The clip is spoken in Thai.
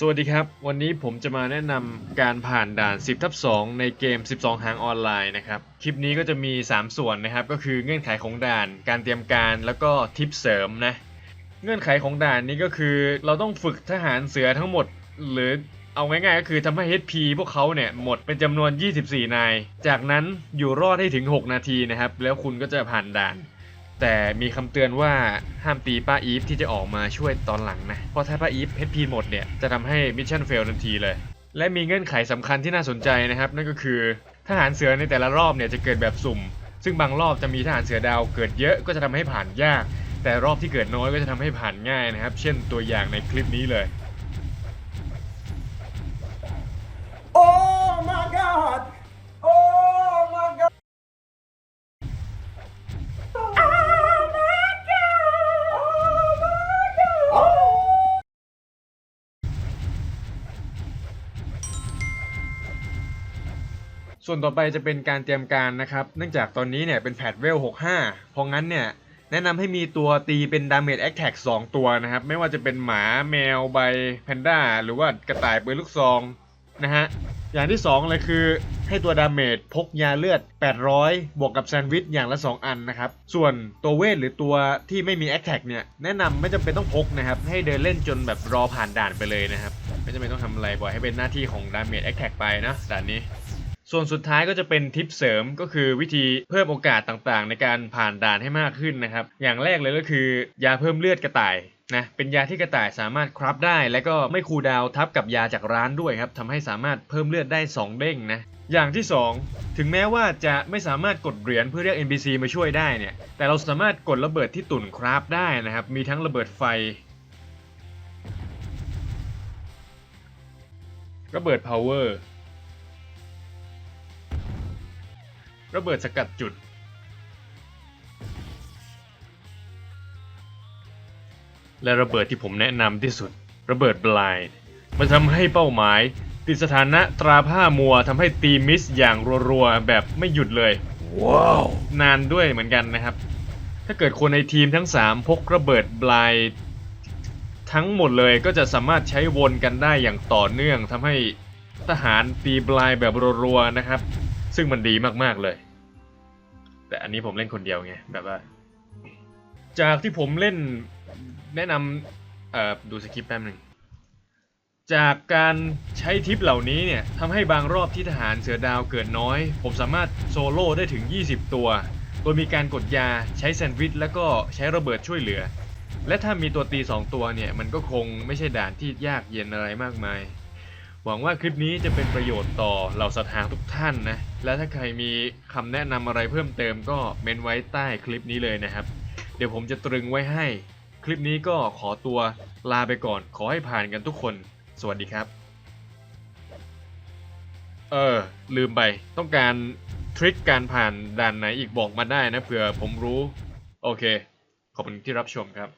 สวัสดีครับ วันนี้ผมจะมาแนะนำการผ่านด่าน 10ทับ2ในเกม 12 หางออนไลน์นะครับ คลิปนี้ก็จะมี 3 ส่วนนะครับ ก็คือเงื่อนไขของด่าน การเตรียมการ แล้วก็ทิปเสริมนะ เงื่อนไขของด่านนี้ก็คือเราต้องฝึกทหารเสือทั้งหมด หรือเอาง่ายๆ ก็คือทำให้ HP พวกเขาเนี่ยหมดเป็นจำนวน 24 นาย จากนั้นอยู่รอดให้ถึง 6 นาทีนะครับ แล้วคุณก็จะผ่านด่าน แต่มีคำเตือนว่าห้ามตีป้าอีฟที่จะออกมาช่วยตอนหลังนะ เพราะถ้าป้าอีฟ HP หมดเนี่ย จะทำให้มิชชั่นเฟลทันทีเลย และมีเงื่อนไขสำคัญที่น่าสนใจนะครับ นั่นก็คือทหารเสือในแต่ละรอบเนี่ยจะเกิดแบบสุ่ม ซึ่งบางรอบจะมีทหารเสือดาวเกิดเยอะก็จะทำให้ผ่านยาก แต่รอบที่เกิดน้อยก็จะทำให้ผ่านง่ายนะครับ เช่นตัวอย่างในคลิปนี้เลย ส่วนต่อไปจะเป็นการเตรียมการนะครับ เนื่องจากตอนนี้เนี่ยเป็นแพทเวล 65 เพราะงั้นเนี่ยแนะนำให้มีตัวตีเป็นดาเมจแอคแท็ก2ตัวนะครับ ไม่ว่าจะเป็นหมาแมวใบแพนด้าหรือว่ากระต่ายปืนลูกซองนะฮะ อย่างที่ 2 เลยคือให้ตัวดาเมจพกยาเลือด 800 บวกกับแซนด์วิชอย่างละ 2 อันนะครับ ส่วนตัวเวทหรือตัวที่ไม่มีแอคแท็กเนี่ย แนะนำไม่จำเป็นต้องพกนะครับ ให้เดินเล่นจนแบบรอผ่านด่านไปเลยนะครับ ไม่จำเป็นต้องทำอะไรปล่อยให้เป็นหน้าที่ของดาเมจแอคแท็กไปนะด่านนี้ ส่วนสุดท้ายก็จะเป็นทิปเสริมก็คือวิธีเพิ่มโอกาสต่างๆ ในการผ่านด่านให้มากขึ้นนะครับ อย่างแรกเลยก็คือยาเพิ่มเลือดกระต่ายนะเป็นยาที่กระต่ายสามารถคราฟได้ และก็ไม่คูดาวทับกับยาจากร้านด้วยครับทำให้สามารถเพิ่มเลือดได้ 2 เด้งนะอย่างที่ 2 ถึงแม้ว่าจะไม่สามารถกดเหรียญเพื่อเรียก NPC มาช่วยได้เนี่ย แต่เราสามารถกดระเบิดที่ตุ่นคราฟได้นะครับ มีทั้งระเบิดไฟ ระเบิด power ระเบิดสกัดจุด และระเบิดที่ผมแนะนำที่สุด ระเบิดบลายมันทำให้เป้าหมาย ติดสถานะตราผ้ามัวทำให้ตีมิสอย่างรัวๆ แบบไม่หยุดเลย ว้าว นานด้วยเหมือนกันนะครับ ถ้าเกิดคนในทีมทั้ง 3 พกระเบิดบลายทั้งหมดเลยก็จะสามารถใช้วนกันได้อย่างต่อเนื่องทำให้ทหารตีบลายแบบรัวๆนะครับ ซึ่งมันดีมากๆเลย แต่อันนี้ผมเล่นคนเดียวไงแบบว่า จากที่ผมเล่นแนะนำเอ่อดูสคริปต์แป๊บหนึ่งจากการใช้ทิปเหล่านี้เนี่ยทำให้บางรอบที่ทหารเสือดาวเกิดน้อย ผมสามารถโซโล่ได้ถึง 20 ตัว โดยมีการกดยาใช้แซนด์วิชแล้วก็ใช้ระเบิดช่วยเหลือ และถ้ามีตัวตี 2 ตัวเนี่ย มันก็คงไม่ใช่ด่านที่ยากเย็นอะไรมากมาย หวังว่าคลิปนี้จะเป็นประโยชน์ต่อเหล่าสถาทุกท่านนะ และถ้าใครมีคำแนะนำอะไรเพิ่มเติมก็เมนไว้ใต้คลิปนี้เลยนะครับ เดี๋ยวผมจะตรึงไว้ให้ คลิปนี้ก็ขอตัวลาไปก่อน ขอให้ผ่านกันทุกคน สวัสดีครับ เออ ลืมไป ต้องการทริคการผ่านด่านไหนอีกบอกมาได้นะเผื่อผมรู้ โอเค ขอบคุณที่รับชมครับ